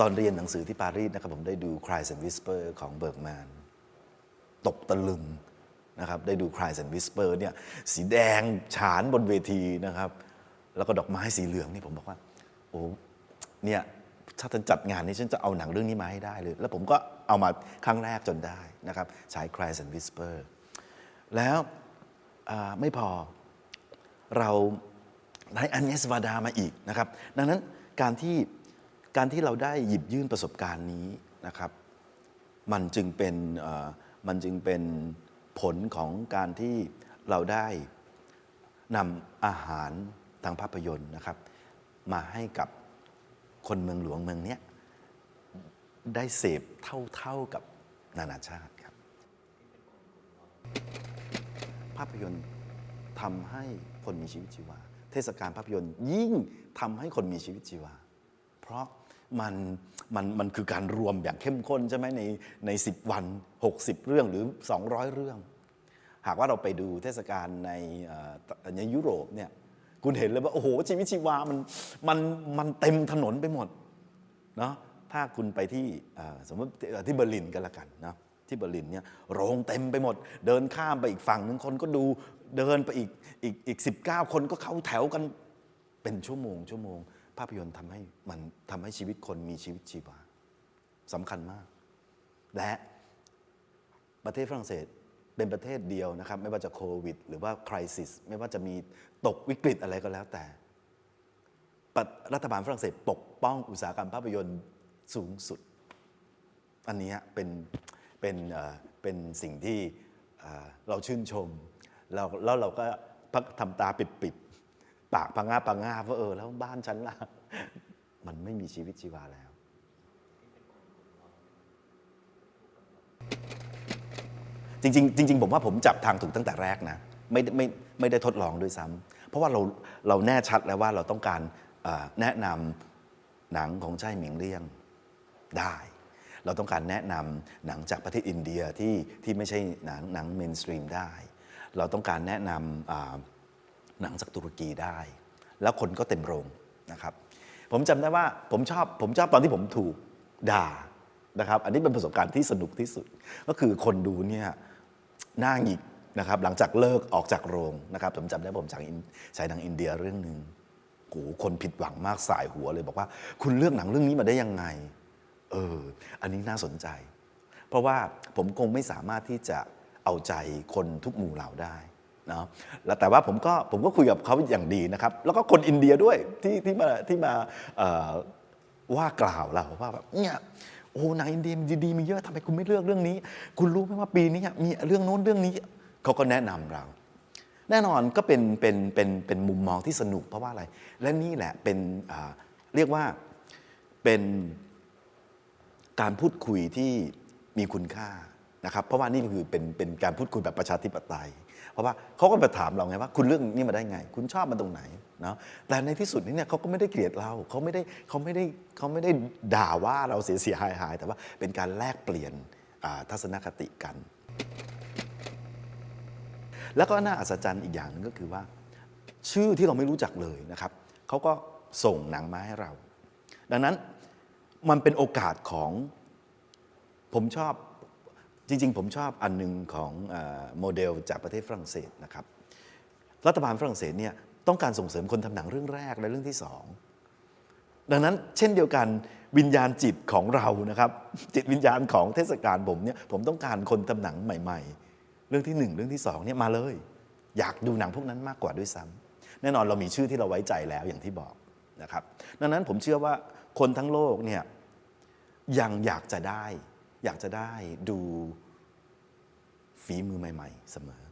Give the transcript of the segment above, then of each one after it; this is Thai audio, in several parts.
ตอนเรียนหนังสือที่ปารีสนะครับผมได้ดู Cries and Whisper ของเบิร์กแมนตกตะลึงนะครับได้ดู Cries and Whisper เนี่ยสีแดงฉานบนเวทีนะครับ แล้วก็ดอกไม้สีเหลืองนี่ผมบอกว่า โอ้เนี่ยถ้าท่านจัดงานนี้ฉันจะเอาหนังเรื่องนี้มาให้ได้เลย แล้วผมก็เอามาครั้งแรกจนได้นะครับฉาย Cries and Whisper แล้วไม่พอเราได้อันเนสวาดามาอีกนะครับ ดังนั้นการที่ การที่เราได้หยิบยื่นประสบการณ์นี้นะครับ มันจึงเป็นมันจึงเป็นผลของการที่เราได้นำอาหารทางภาพยนตร์นะครับ มาให้กับคนเมืองหลวงเมืองเนี้ยได้เสพเท่าๆกับนานาชาติครับ ภาพยนตร์ทำให้คนมีชีวิตชีวา เทศกาลภาพยนตร์ยิ่งทำให้คนมีชีวิตชีวา เพราะ มันมันมันคือการรวมอย่างเข้มข้นใช่ไหมในใน 10 วัน 60 เรื่องหรือ 200 เรื่อง หากว่าเราไปดูเทศกาลในในยุโรปเนี่ยคุณเห็นเลยว่า โอ้โห ชีวิตชีวามันมันมันเต็มถนนไปหมดเนาะถ้าคุณไปที่สมมติที่เบอร์ลินกันละกันนะที่เบอร์ลินเนี่ยโรงเต็มไปหมด เดินข้ามไปอีกฝั่งหนึ่งคนก็ดูเดินไปอีกอีกอีกสิบเก้าคนก็เข้าแถวกันเป็นชั่วโมงชั่วโมง ภาพยนตร์ทำให้มันทำให้ชีวิตคนมีชีวิตชีวาสำคัญมาก และประเทศฝรั่งเศสเป็นประเทศเดียวนะครับ ไม่ว่าจะโควิด หรือว่าคริสิสไม่ว่าจะมีตกวิกฤตอะไรก็แล้วแต่ รัฐบาลฝรั่งเศสปกป้องอุตสาหกรรมภาพยนตร์สูงสุด อันนี้เป็นเป็นเป็นสิ่งที่เราชื่นชม แล้วเราก็พักทำตาปิดๆ ปากพังงาพังงาว่าเออแล้วบ้านฉันล่ะ มันไม่มีชีวิตชีวาแล้ว จริงๆจริงๆผมว่าผมจับทางถูกตั้งแต่แรกนะไม่ไม่ไม่ได้ทดลองด้วยซ้ำเพราะว่าเราเราแน่ชัดแล้วว่าเราต้องการแนะนำหนังของใช่หมิงเลี่ยงได้ เราต้องการแนะนำหนังจากประเทศอินเดียที่ที่ไม่ใช่หนังหนังเมนสตรีมได้ เราต้องการแนะนำ หนังจากตุรกีได้ แล้วคนก็เต็มโรงนะครับผมจำได้ว่าผมชอบผมชอบตอนที่ผมถูกด่านะครับ อันนี้เป็นประสบการณ์ที่สนุกที่สุด ก็คือคนดูเนี่ยหน้าหงิกนะครับหลังจากเลิกออกจากโรงนะครับผมจำได้ผมจากอินฉายหนังอินเดียเรื่องหนึ่งโหคนผิดหวังมากสายหัวเลยบอกว่า คุณเลือกหนังเรื่องนี้มาได้ยังไงเอออันนี้น่าสนใจ เพราะว่าผมคงไม่สามารถที่จะเอาใจคนทุกหมู่เหล่าได้ นะแล้วแต่ว่าผมก็ผมก็คุยกับเขาอย่างดีนะครับ แล้วก็คนอินเดียด้วยที่ที่มาที่มาว่ากล่าวเราว่าแบบเนี่ยโอ้หนังอินเดียดีๆมีเยอะทำไมคุณไม่เลือกเรื่องนี้ คุณรู้ไหมว่าปีนี้มีเรื่องโน้นเรื่องนี้เขาก็แนะนำเรา แน่นอนก็เป็นเป็นเป็นเป็นมุมมองที่สนุกเพราะว่าอะไร และนี่แหละเป็นเรียกว่าเป็นการพูดคุยที่มีคุณค่านะครับ เพราะว่านี่คือเป็นเป็นการพูดคุยแบบประชาธิปไตย เพราะว่าเขาก็มาถามเราไงว่า คุณเรื่องนี้มาได้ไง คุณชอบมันตรงไหนเนาะแต่ในที่สุดนี่เนี่ยเขาก็ไม่ได้เกลียดเราเขาไม่ได้เขาไม่ได้เขาไม่ได้ด่าว่าเราเสียเสียหายหาย แต่ว่าเป็นการแลกเปลี่ยนทัศนคติกัน แล้วก็น่าอัศจรรย์อีกอย่างนึงก็คือว่า ชื่อที่เราไม่รู้จักเลยนะครับเขาก็ส่งหนังมาให้เรา ดังนั้นมันเป็นโอกาสของผมชอบ จริง ๆ ผมชอบอันหนึงของโมเดลจากประเทศฝรั่งเศสนะครับ รัฐบาลฝรั่งเศสเนี่ยต้องการส่งเสริมคนทำหนังเรื่องแรกและเรื่องที่สองดังนั้นเช่นเดียวกันวิญญาณจิตของเรานะครับ จิตวิญญาณของเทศกาลผมเนี่ยผมต้องการคนทำหนังใหม่ ๆ เรื่องที่หนึ่งเรื่องที่สองเนี่ยมาเลย อยากดูหนังพวกนั้นมากกว่าด้วยซ้ำแน่นอนเรามีชื่อที่เราไว้ใจแล้วอย่างที่บอกนะครับ ดังนั้นผมเชื่อว่าคนทั้งโลกเนี่ยยังอยากจะได้ อยากจะได้ดู ฝีมือใหม่ ๆ เสมอ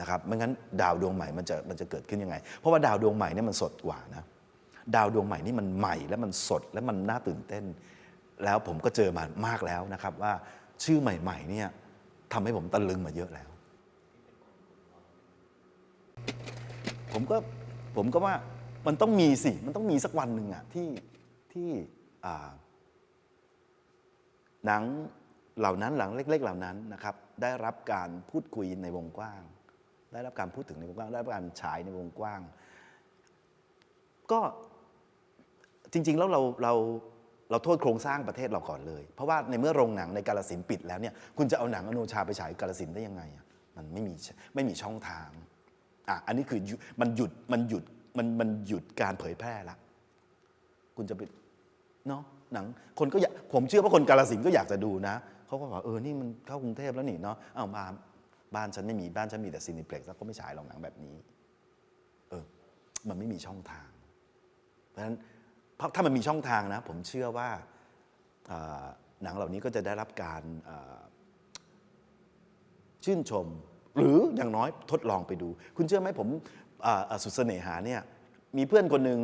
นะครับไม่งั้นดาวดวงใหม่มันจะมันจะเกิดขึ้นยังไง เพราะว่าดาวดวงใหม่เนี่ยมันสดกว่านะดาวดวงใหม่นี่มันใหม่และมันสดและมันน่าตื่นเต้น แล้วผมก็เจอมามากแล้วนะครับ ว่าชื่อใหม่ ๆ เนี่ยทำให้ผมตะลึงมาเยอะแล้ว ผมก็ผมก็ว่ามันต้องมีสิ มันต้องมีสักวันหนึ่งอะที่ที่อ่าหนัง เหล่านั้นหลังเล็ก ๆ เหล่านั้นนะครับได้รับการพูดคุยในวงกว้าง ได้รับการพูดถึงในวงกว้าง ได้รับการฉายในวงกว้าง ก็จริง ๆ แล้วเราเราเราโทษโครงสร้างประเทศเราก่อนเลย เพราะว่าในเมื่อโรงหนังในกาลสินปิดแล้วเนี่ยคุณจะเอาหนังอโนชาไปฉายกาลสินได้ยังไง มันไม่มีไม่มีช่องทางอะอันนี้คือมันหยุดมันหยุดมันมันหยุดการเผยแพร่ละคุณจะไปเนาะหนังคนก็อยากผมเชื่อว่าคนกาลสินก็อยากจะดูนะ เขาก็บอกเออนี่มันเข้ากรุงเทพแล้วนี่เนาะอ้าวบ้านบ้านฉันไม่มีบ้านฉันมีแต่ซีนิเพล็กซ์แล้วก็ไม่ฉายหรอกหนังแบบนี้ เออ มันไม่มีช่องทาง เพราะฉะนั้นถ้ามันมีช่องทางนะ ผมเชื่อว่าหนังเหล่านี้ก็จะได้รับการชื่นชม หรืออย่างน้อยทดลองไปดู คุณเชื่อไหมผมสุดเสน่หาเนี่ยมีเพื่อนคนหนึ่ง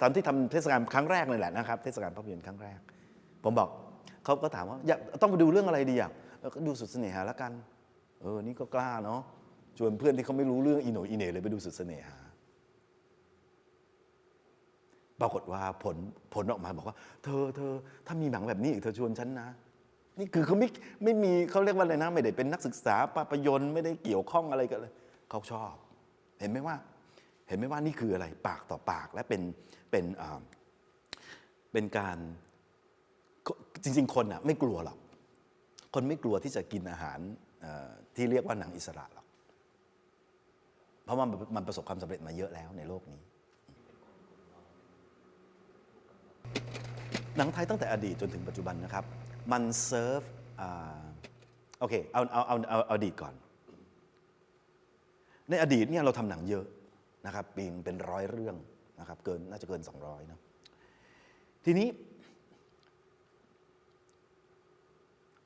ตอนที่ทำเทศกาลครั้งแรกเลยแหละนะครับ เทศกาลภาพยนตร์ครั้งแรก ผมบอก เขาก็ถามว่าอยากต้องไปดูเรื่องอะไรดีอะก็ดูสุดเสน่หาแล้วกัน เออ นี่ก็กล้าเนาะชวนเพื่อนที่เขาไม่รู้เรื่องอีโหนอีเหน่เลยไปดูสุดเสน่หา ปรากฏว่าผลผลออกมาบอกว่า เธอเธอถ้ามีหนังแบบนี้อีกเธอชวนฉันนะ นี่คือเขาไม่ไม่มีเขาเรียกว่าอะไรนะ ไม่ได้เป็นนักศึกษาภาพยนตร์ไม่ได้เกี่ยวข้องอะไรกันเลยเขาชอบ เห็นไหมว่า เห็นไหมว่านี่คืออะไรปากต่อปากและเป็นเป็นเป็นการ จริง ๆ คนอะไม่กลัวหรอก คนไม่กลัวที่จะกินอาหารที่เรียกว่าหนังอิสระหรอก เพราะมันมันประสบความสำเร็จมาเยอะแล้วในโลกนี้ หนังไทยตั้งแต่อดีตจนถึงปัจจุบันนะครับ มันเซิร์ฟโอเคเอาเอาเอาเอาเอาอดีตก่อน ในอดีตเนี่ยเราทำหนังเยอะนะครับปีนเป็นร้อยเรื่องนะครับเกินน่าจะเกิน 200นะทีนี้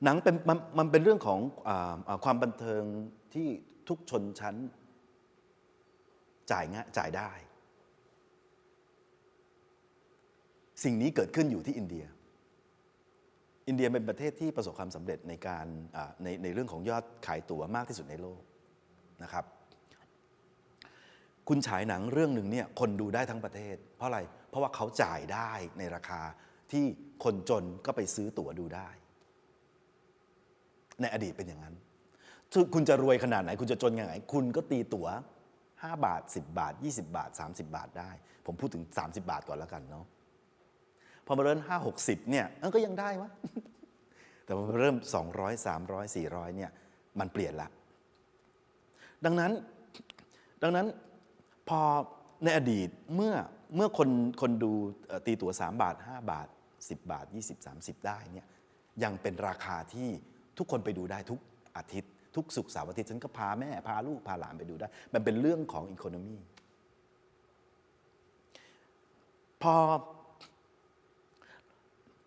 หนังเป็นมันมันเป็นเรื่องของอาอ่าความบันเทิงที่ทุกชนชั้นจ่ายงะจ่ายได้ สิ่งนี้เกิดขึ้นอยู่ที่อินเดีย อินเดียเป็นประเทศที่ประสบความสำเร็จในการอ่าในในเรื่องของยอดขายตั๋วมากที่สุดในโลกนะครับ คุณฉายหนังเรื่องหนึ่งเนี่ยคนดูได้ทั้งประเทศ เพราะอะไร เพราะว่าเขาจ่ายได้ในราคาที่คนจนก็ไปซื้อตั๋วดูได้ ในอดีตเป็นอย่างนั้น คุณจะรวยขนาดไหน คุณจะจนยังไง คุณก็ตีตั๋ว 5 บาท 10 บาท 20 บาท 30 บาทได้ ผมพูดถึง 30 บาทก่อนแล้วกันเนาะพอมาเริ่ม5 60เนี่ยเออก็ยังได้วะแต่พอมาเริ่ม 200 300 400เนี่ยมันเปลี่ยนละดังนั้นดังนั้นพอในอดีตเมื่อเมื่อคนคนดูตีตั๋ว 3 บาท 5 บาท 10 บาท 20 30 ได้เนี่ยยังเป็นราคาที่ ทุกคนไปดูได้ทุกอาทิตย์ ทุกสุกเสาร์อาทิตย์ฉันก็พาแม่พาลูกพาหลานไปดูได้ มันเป็นเรื่องของอีโคโนมีพอ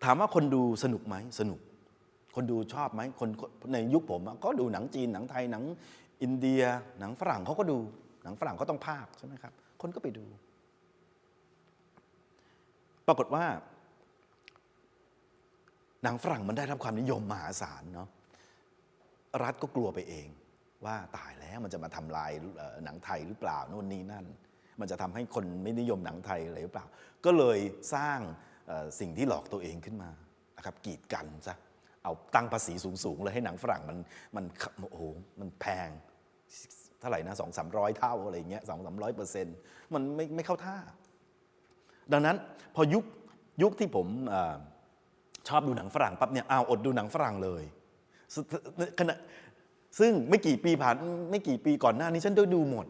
ถามว่าคนดูสนุกไหมสนุก คนดูชอบไหมคนในยุคผมก็ดูหนังจีนหนังไทยหนังอินเดีย หนังฝรั่งเขาก็ดู หนังฝรั่งก็ต้องภาคใช่ไหมครับ คนก็ไปดู ปรากฏว่าหนังฝรั่งมันได้รับความนิยมมหาศาลเนาะ รัฐก็กลัวไปเอง ว่าตายแล้วมันจะมาทำลายหนังไทยหรือเปล่าโน่นนี่นั่น มันจะทำให้คนไม่นิยมหนังไทยอะไรหรือเปล่า ก็เลยสร้างสิ่งที่หลอกตัวเองขึ้นมานะครับกีดกันซะเอาตั้งภาษีสูงๆเลยให้หนังฝรั่งมันมันโอ้โหมันแพงเท่าไหร่นะสองสามร้อยเท่าอะไรเงี้ยสองสามร้อยเปอร์เซ็นต์มันไม่ไม่เข้าท่า ดังนั้นพอยุคยุคที่ผมอชอบดูหนังฝรั่งปั๊บเนี่ยเอาอดดูหนังฝรั่งเลย ขณะซึ่งไม่กี่ปีผ่านไม่กี่ปีก่อนหน้านี้ฉันได้ดูหมด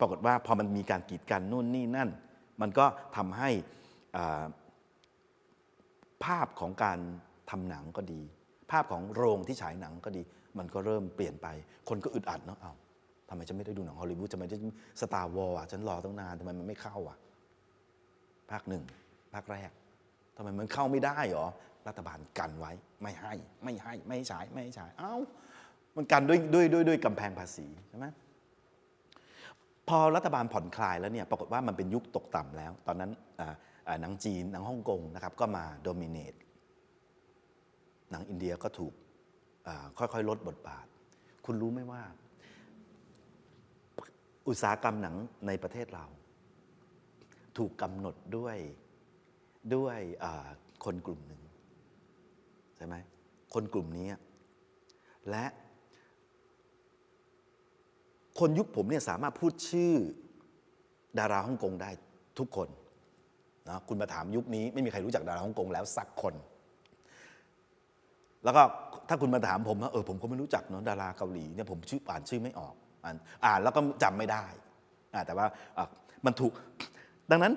ปรากฏว่าพอมันมีการกีดกันนู่นนี่นั่น มันก็ทำให้ภาพของการทำหนังก็ดี ภาพของโรงที่ฉายหนังก็ดี มันก็เริ่มเปลี่ยนไป คนก็อึดอัดเนาะเอา้าทำไมฉันไม่ได้ดูหนังฮอลลีวูดทำไมสตาร์วอลอะฉันรอตั้งนานทำไมมันไม่เข้าอะภาคหนึ่งภาคแรกทำไมมันเข้าไม่ได้หรอ รัฐบาลกันไว้ไม่ให้ไม่ให้ไม่ให้ฉายไม่ให้ฉายเอ้ามันกันด้วยด้วยด้วยด้วยกำแพงภาษีใช่ไหมพอรัฐบาลผ่อนคลายแล้วเนี่ยปรากฏว่ามันเป็นยุคตกต่ำแล้ว ตอนนั้นหนังจีนหนังฮ่องกงนะครับก็มาโดมิเนตหนังอินเดียก็ถูกค่อยๆ ลดบทบาท คุณรู้ไหมว่า อุตสาหกรรมหนังในประเทศเรา ถูกกำหนดด้วยด้วยคนกลุ่มหนึ่ง ช่ไหมคนกลุ่มนี้ และคนยุคผมเนี่ยสามารถพูดชื่อดาราฮ่องกงได้ทุกคนนะคุณมาถามยุคนี้ไม่มีใครรู้จักดาราฮ่องกงแล้วสักคน แล้วก็ถ้าคุณมาถามผมว่าเออผมก็ไม่รู้จักเนาะดาราเกาหลีเนี่ยผมชื่ออ่านชื่อไม่ออกอ่านอ่านแล้วก็จำไม่ได้อ่าแต่ว่าอะมันถูกดังนั้น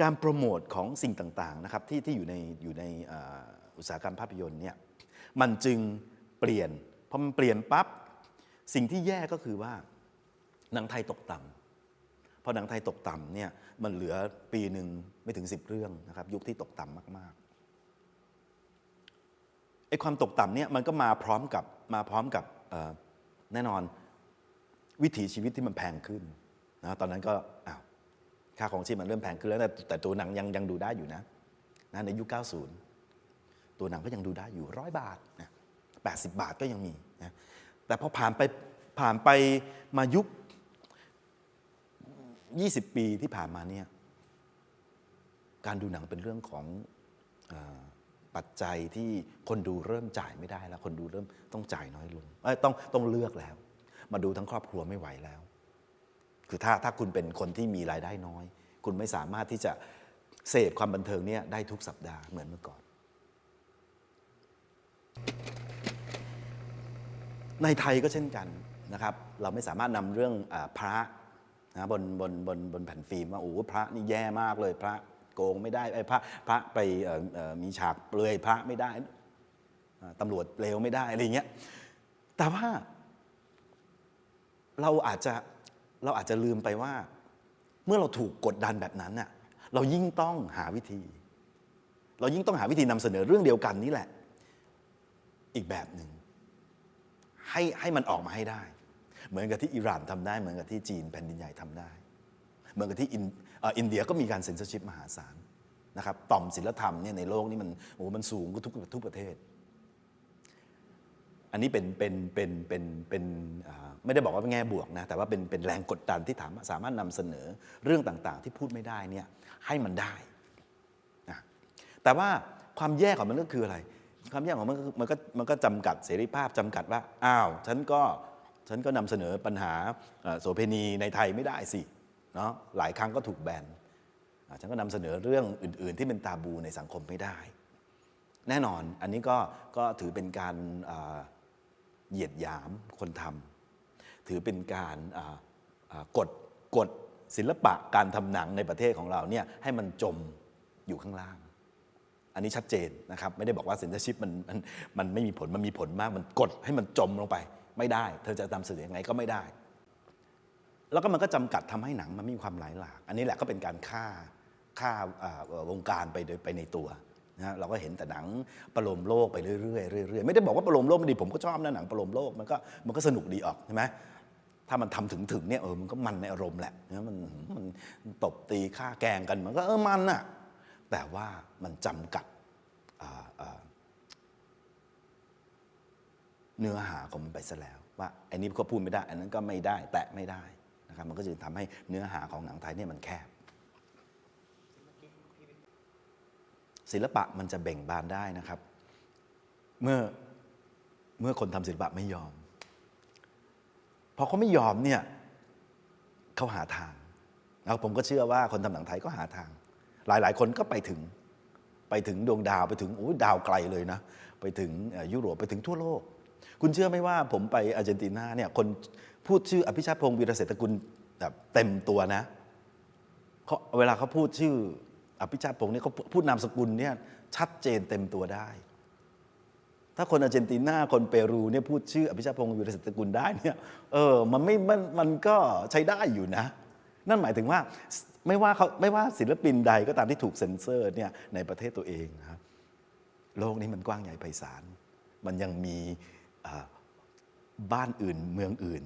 การโปรโมทของสิ่งต่างๆนะครับที่ที่อยู่ในอยู่ใน อุตสาหกรรมภาพยนตร์เนี่ยมันจึงเปลี่ยนพอมันเปลี่ยนปั๊บสิ่งที่แย่ก็คือว่าหนังไทยตกต่ำพอหนังไทยตกต่ำเนี่ยมันเหลือปีหนึ่งไม่ถึง 10 เรื่องนะครับยุคที่ตกต่ำมากๆไอ้ความตกต่ำเนี่ยมันก็มาพร้อมกับมาพร้อมกับแน่นอนวิถีชีวิตที่มันแพงขึ้นนะตอนนั้นก็อ้าวค่าของชีพมันเริ่มแพงขึ้นแล้วแต่แต่ตัวหนังยังยังดูได้อยู่นะนะในยุค 90 ตัวหนังก็ยังดูได้อยู่ร้อยบาทนะ80บาทก็ยังมีนะแต่พอผ่านไปผ่านไปมายุค 20 ปีที่ผ่านมาเนี่ยการดูหนังเป็นเรื่องของอปัจจัยที่คนดูเริ่มจ่ายไม่ได้แล้ว คนดูเริ่มต้องจ่ายน้อยลงต้องต้องเลือกแล้ว มาดูทั้งครอบครัวไม่ไหวแล้ว คือถ้าถ้าคุณเป็นคนที่มีรายได้น้อย คุณไม่สามารถที่จะเสพความบันเทิงเนี่ยได้ทุกสัปดาห์เหมือนเมื่อก่อน ในไทยก็เช่นกันนะครับ เราไม่สามารถนำเรื่องอพระนะบนบนบนบนแผ่นฟิล์มว่าโอ้พระนี่แย่มากเลยพระโกงไม่ได้ไอ้พระพระไปมีฉากเปลือยพระไม่ได้ตำรวจเลวไม่ได้อะไรเงี้ยแต่ว่าเราอาจจะเราอาจจะลืมไปว่า เมื่อเราถูกกดดันแบบนั้นน่ะเรายิ่งต้องหาวิธี เรายิ่งต้องหาวิธีนำเสนอเรื่องเดียวกันนี่แหละ อีกแบบหนึ่ง ให้ให้มันออกมาให้ได้ เหมือนกับที่อิหร่านทำได้ เหมือนกับที่จีนแผ่นดินใหญ่ทำได้ เหมือนกับที่อินเดียก็มีการเซ็นเซอร์ชิพมหาศาลนะครับต่อมศิลธรรมเนี่ยในโลกนี้มันโอ้โหมันสูงกว่าทุกทุกประเทศ อันนี้เป็นเป็นเป็นเป็นเป็นไม่ได้บอกว่าเป็นแง่บวกนะแต่ว่าเป็นเป็นแรงกดดันที่ถามสามารถนำเสนอเรื่องต่างๆ ที่พูดไม่ได้เนี่ยให้มันได้นะแต่ว่าความแย่ของมันก็คืออะไร ความแย่ของมันก็มันก็มันก็จำกัดเสรีภาพจำกัดว่าอ้าวฉันก็ฉันก็นำเสนอปัญหาเอ่อโสเภณีในไทยไม่ได้สิเนาะหลายครั้งก็ถูกแบนอ่าฉันก็นำเสนอเรื่องอื่น ๆ ที่เป็นตาบูในสังคมไม่ได้ แน่นอนอันนี้ก็ก็ถือเป็นการอ่าเหยียดหยามคนทำถือเป็นการอ่าอ่ากดกดศิลปะการทำหนังในประเทศของเราเนี่ยให้มันจมอยู่ข้างล่าง อันนี้ชัดเจนนะครับไม่ได้บอกว่าเซ็นเซอร์ชิพมันมันมันไม่มีผลมันมีผลมากมันกดให้มันจมลงไปไม่ได้ เธอจะนำเสนอยังไงก็ไม่ได้ แล้วก็มันก็จำกัดทำให้หนังมันมีความหลายหลาก อันนี้แหละก็เป็นการฆ่าฆ่าวงการไปโดยไปในตัวนะเราก็เห็นแต่หนังประโลมโลกไปเรื่อยๆเรื่อยๆไม่ได้บอกว่าประโลมโลกไม่ดีผมก็ชอบนะหนังประโลมโลกมันก็มันก็สนุกดีออกใช่ไหมถ้ามันทำถึงถึงเนี่ยเออมันก็มันในอารมณ์แหละนะมันมันตบตีฆ่าแกงกันมันก็เออมันน่ะ แต่ว่ามันจำกัดเนื้อหาของมันไปซะแล้ว ว่าไอ้นนี้ก็พูดไม่ได้ อันนั้นก็ไม่ได้ แตะไม่ได้นะครับมันก็จะทำให้เนื้อหาของหนังไทยเนี่ยมันแคบศิลปะมันจะเบ่งบานได้นะครับ เมื่อเมื่อคนทำศิลปะไม่ยอมพอเขาไม่ยอมเนี่ยเขาหาทางแล้วผมก็เชื่อว่าคนทำหนังไทยก็หาทาง หลายๆ คนก็ไปถึงไปถึงดวงดาวไปถึงโอ้ยดาวไกลเลยนะ ไปถึงยุโรปไปถึงทั่วโลก คุณเชื่อไหมว่าผมไปอาร์เจนตินาเนี่ยคนพูดชื่ออภิชาติพงศ์วีรเศรษฐกุลแบบเต็มตัวนะเขาเวลาเขาพูดชื่ออภิชาติพงศ์เนี่ยเขาพูดนามสกุลเนี่ยชัดเจนเต็มตัวได้ ถ้าคนอาร์เจนตินาคนเปรูเนี่ยพูดชื่ออภิชาติพงศ์วีรเศรษฐกุลได้เนี่ยเออมันไม่มันมันก็ใช้ได้อยู่นะ นั่นหมายถึงว่า ไม่ว่าเขาไม่ว่าศิลปินใดก็ตามที่ถูกเซ็นเซอร์เนี่ยในประเทศตัวเองนะครับโลกนี้มันกว้างใหญ่ไพศาล มันยังมีบ้านอื่นเมืองอื่น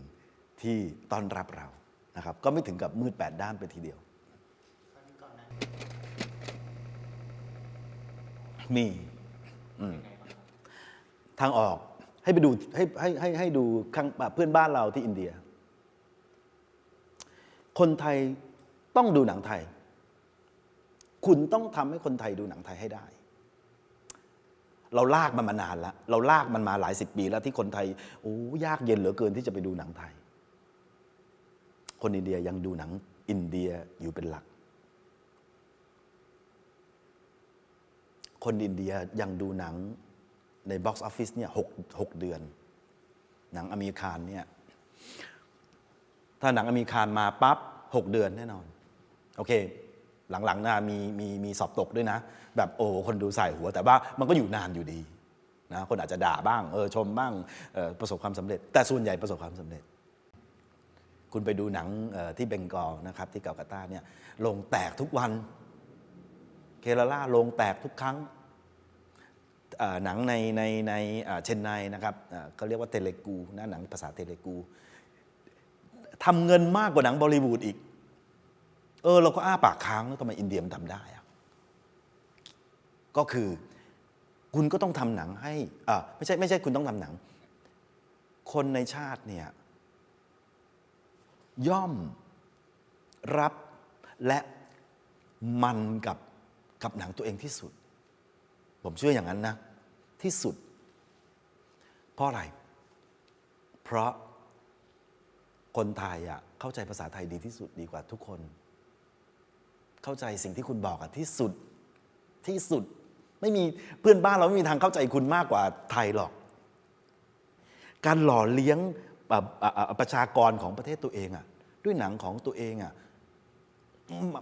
ที่ต้อนรับเรานะครับ ก็ไม่ถึงกับมืดแปดด้านไปทีเดียว มีทางออกให้ไปดูให้ให้ให้ให้ดูข้างเพื่อนบ้านเราที่อินเดีย คนไทย ต้องดูหนังไทย คุณต้องทำให้คนไทยดูหนังไทยให้ได้ เราลากมันมานานแล้ว เราลากมันมาหลายสิบปีแล้วที่คนไทยโอ้ยากเย็นเหลือเกินที่จะไปดูหนังไทย คนอินเดียยังดูหนังอินเดียอยู่เป็นหลัก คนอินเดียยังดูหนังในบ็อกซ์ออฟฟิศเนี่ยหกหกเดือน หนังอเมริกันเนี่ยถ้าหนังอเมริกันมาปั๊บหกเดือนแน่นอน โอเค หลังๆนะมีมีมีสอบตกด้วยนะ แบบโอ้คนดูใส่หัวแต่ว่ามันก็อยู่นานอยู่ดีนะคนอาจจะด่าบ้างเออชมบ้างออประสบความสำเร็จ แต่ส่วนใหญ่ประสบความสำเร็จ คุณไปดูหนังออที่เบงกอลนะครับที่เกาลกาตาเนี่ยลงแตกทุกวัน เคราล่าลงแตกทุกครั้งหนังในในในเชนไนนะครับเอ่อเขาเรียกว่าเทเลกูนะหนังภาษาเทเลกูทำเงินมากกว่าหนังบอลิวูดอีก เออเราก็อ้าปากค้างแล้วทำไมอินเดียมันทำได้อะก็คือคุณก็ต้องทำหนังให้อ่าไม่ใช่ไม่ใช่คุณต้องทำหนัง คนในชาติเนี่ยย่อมรับและมันกับกับหนังตัวเองที่สุด ผมเชื่ออย่างนั้นนะ ที่สุด เพราะอะไร เพราะคนไทยอะเข้าใจภาษาไทยดีที่สุดดีกว่าทุกคน เข้าใจสิ่งที่คุณบอกอะที่สุดที่สุดไม่มีเพื่อนบ้านเราไม่มีทางเข้าใจคุณมากกว่าไทยหรอก การหล่อเลี้ยงประชากรของประเทศตัวเองอะด้วยหนังของตัวเองอะ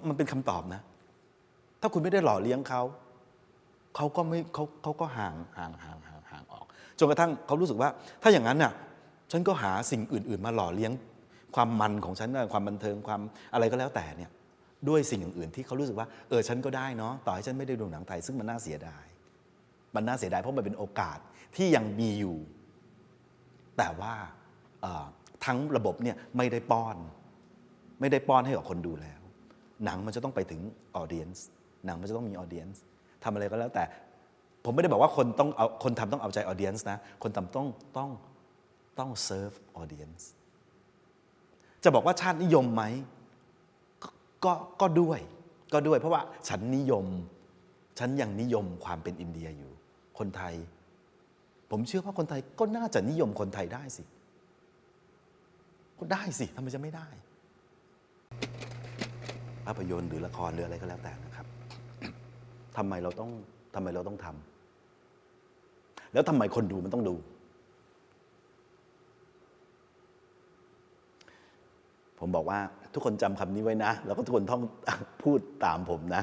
มันเป็นคำตอบนะ ถ้าคุณไม่ได้หล่อเลี้ยงเขาเขาก็ไม่เขาเขาก็ห่างห่างห่างห่างห่างออกจนกระทั่งเขารู้สึกว่า ถ้าอย่างนั้นน่ะฉันก็หาสิ่งอื่น ๆ มาหล่อเลี้ยงความมันของฉันความบันเทิงความอะไรก็แล้วแต่เนี่ย ด้วยสิ่งอื่นๆที่เขารู้สึกว่าเออฉันก็ได้เนาะต่อให้ฉันไม่ได้ดูหนังไทย ซึ่งมันน่าเสียดาย มันน่าเสียดายเพราะมันเป็นโอกาสที่ยังมีอยู่ แต่ว่าทั้งระบบเนี่ยไม่ได้ป้อน ไม่ได้ป้อนให้กับคนดูแล้ว หนังมันจะต้องไปถึงออเดียนส์หนังมันจะต้องมีออเดียนส์ทำอะไรก็แล้วแต่ผมไม่ได้บอกว่าคนต้องเอาคนทำต้องเอาใจออเดียนส์นะ คนทำต้องต้องต้องเซิร์ฟออเดียนส์จะบอกว่าชาตินิยมไหม ก็ก็ด้วยก็ด้วย เพราะว่าฉันนิยม ฉันยังนิยมความเป็นอินเดียอยู่ คนไทย ผมเชื่อว่าคนไทยก็น่าจะนิยมคนไทยได้สิ ก็ได้สิทำไมจะไม่ได้ภาพยนตร์หรือละครหรืออะไรก็แล้วแต่นะครับทำไมเราต้องทำไมเราต้องทำแล้วทำไมคนดูมันต้องดู ผมบอกว่า ทุกคนจำคำนี้ไว้นะ แล้วก็ทุกคนต้องพูดตามผมนะ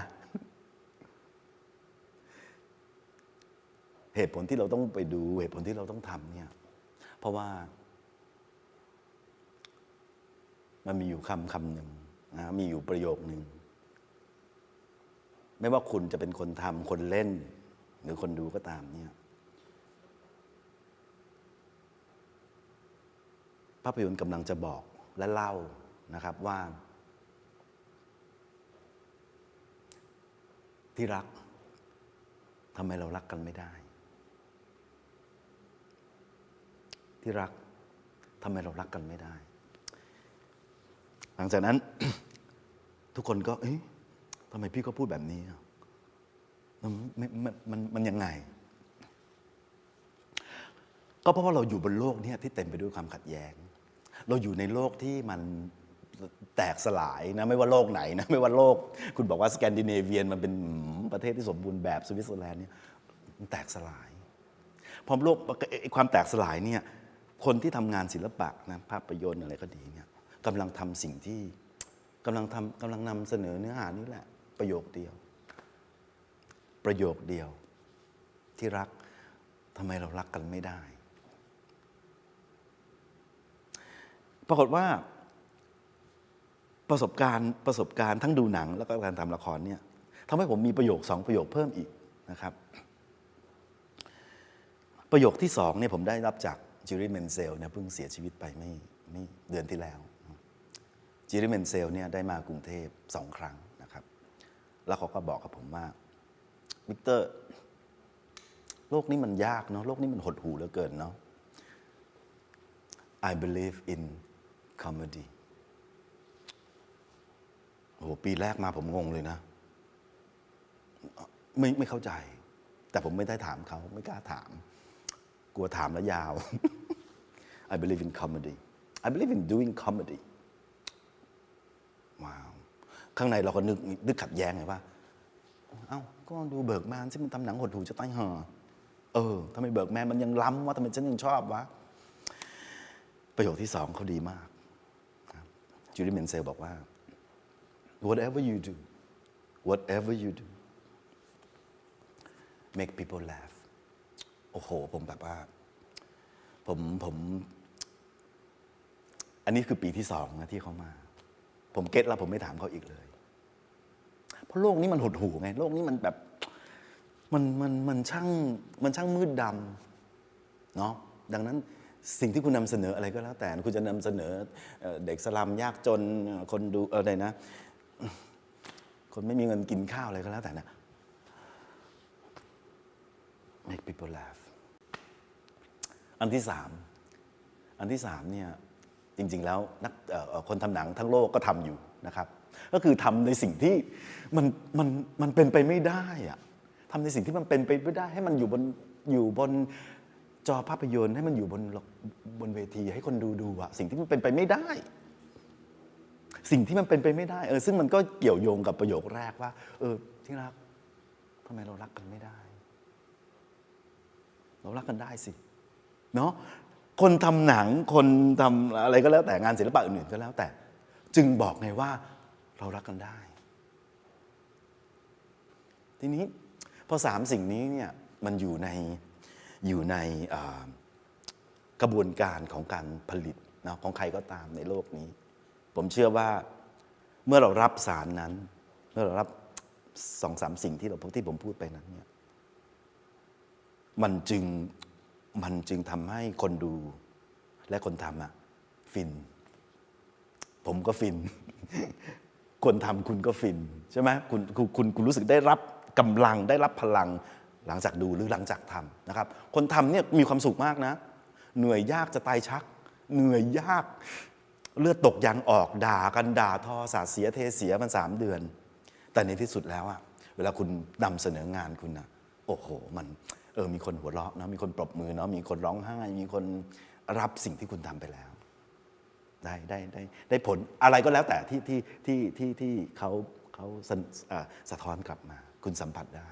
เหตุผลที่เราต้องไปดู เหตุผลที่เราต้องทำเนี่ย เพราะว่า มันมีอยู่คำคำหนึ่งนะมีอยู่ประโยคหนึ่งไม่ว่าคุณจะเป็นคนทำคนเล่น หรือคนดูก็ตามเนี่ยภาพยนตร์กำลังจะบอกและเล่า นะครับว่า ที่รักทำไมเรารักกันไม่ได้ ที่รักทำไมเรารักกันไม่ได้ หลังจากนั้น ทุกคนก็เอ๊ะทำไมพี่ก็พูดแบบนี้มันมันมันมันยังไง ก็เพราะว่าเราอยู่บนโลกเนี้ที่เต็มไปด้วยความขัดแย้ง เราอยู่ในโลกที่มัน แตกสลายนะไม่ว่าโลกไหนนะไม่ว่าโลก คุณบอกว่าสแกนดิเนเวียนมันเป็นประเทศที่สมบูรณ์แบบสวิตเซอร์แลนด์เนี่ยมันแตกสลายพอโลกความแตกสลายเนี่ยคนที่ทำงานศิลปะนะภาพยนตร์อะไรก็ดีเนี่ยกำลังทำสิ่งที่กำลังทำกำลังนำเสนอเนื้อหานี้แหละ ประโยคเดียว ประโยคเดียว ที่รักทำไมเรารักกันไม่ได้ ปรากฏว่า ประสบการณ์ประสบการณ์ทั้งดูหนังแล้วก็การทำละครเนี่ยทำให้ผมมีประโยคสองประโยคเพิ่มอีกนะครับ ประโยคที่สองเนี่ยผมได้รับจากจิริเมนเซลเนี่ยเพิ่งเสียชีวิตไปไม่ไม่เดือนที่แล้วจิริเมนเซลเนี่ยได้มากรุงเทพสองครั้งนะครับ แล้วเขาก็บอกกับผมว่าวิกเตอร์โลกนี้มันยากเนาะโลกนี้มันหดหู่เหลือเกินเนาะ I believe in comedy โอ้โหปีแรกมาผมงงเลยนะ ไม่ไม่เข้าใจ แต่ผมไม่ได้ถามเขา ไม่กล้าถาม กลัวถามแล้วยาว I believe in comedy I believe in doing comedy ว้าว ข้างในเราก็นึกนึกขัดแย้งไงว่า เอ้า ก็ดูเบิกแมนที่มันทำหนังหดหูจะตายห่าเออทำไมเบิกแมนมันยังล้ำวะทำไมฉันยังชอบวะ ประโยคที่สองเขาดีมากจูดี้เมนเซลบอกว่า whatever you do whatever you do make people laugh โอ้โห ผมแบบว่า ผมผม อันนี้คือปีที่สองนะที่เขามา ผมเก็ตแล้วผมไม่ถามเขาอีกเลย เพราะโลกนี้มันหดหูไง โลกนี้มันแบบ มันมันมันช่างมันช่างมืดดำเนาะ ดังนั้นสิ่งที่คุณนำเสนออะไรก็แล้วแต่ คุณจะนำเสนอเด็กสลัมยากจนคนดูอะไรนะ คนไม่มีเงินกินข้าวอะไรก็แล้วแต่นะ make people laugh อันที่สามอันที่สามเนี่ยจริง ๆ แล้วนักคนทำหนังทั้งโลกก็ทำอยู่นะครับ ก็คือทำในสิ่งที่มันมันมันเป็นไปไม่ได้อะทำในสิ่งที่มันเป็นไปไม่ได้ ให้มันอยู่บนอยู่บนจอภาพยนตร์ให้มันอยู่บนบนเวทีให้คนดูดูอะสิ่งที่มันเป็นไปไม่ได้ สิ่งที่มันเป็นไปไม่ได้เออซึ่งมันก็เกี่ยวโยงกับประโยคแรกว่า เออที่รักทำไมเรารักกันไม่ได้ เรารักกันได้สิเนาะคนทำหนังคนทำอะไรก็แล้วแต่งานศิลปะอื่นๆก็แล้วแต่ จึงบอกไงว่าเรารักกันได้ ทีนี้พอสามสิ่งนี้เนี่ยมันอยู่ในอยู่ในกระบวนการของการผลิตนะของใครก็ตามในโลกนี้ ผมเชื่อว่าเมื่อเรารับสารนั้น เมื่อเรารับสองสามสิ่งที่เราที่ผมพูดไปนั้นเนี่ยมันจึงมันจึงทำให้คนดูและคนทำอะฟิน ผมก็ฟิน คนทำคุณก็ฟิน ใช่ไหมคุณคุณคุณคุณรู้สึกได้รับกำลังได้รับพลังหลังจากดูหรือหลังจากทำนะครับ คนทำเนี่ยมีความสุขมากนะ เหนื่อยยากจะตายชัก เหนื่อยยาก เลือดตกยางออกด่ากันด่าทอสาเสียเทเสียมันสามเดือน แต่ในที่สุดแล้วอะเวลาคุณนำเสนองานคุณนะโอ้โห มันเออมีคนหัวเราะเนาะมีคนปรบมือเนาะมีคนร้องไห้มีคนรับสิ่งที่คุณทำไปแล้ว ได้ได้ได้ได้ผลอะไรก็แล้วแต่ที่ที่ที่ที่ที่เขาเขาสะท้อนกลับมา คุณสัมผัสได้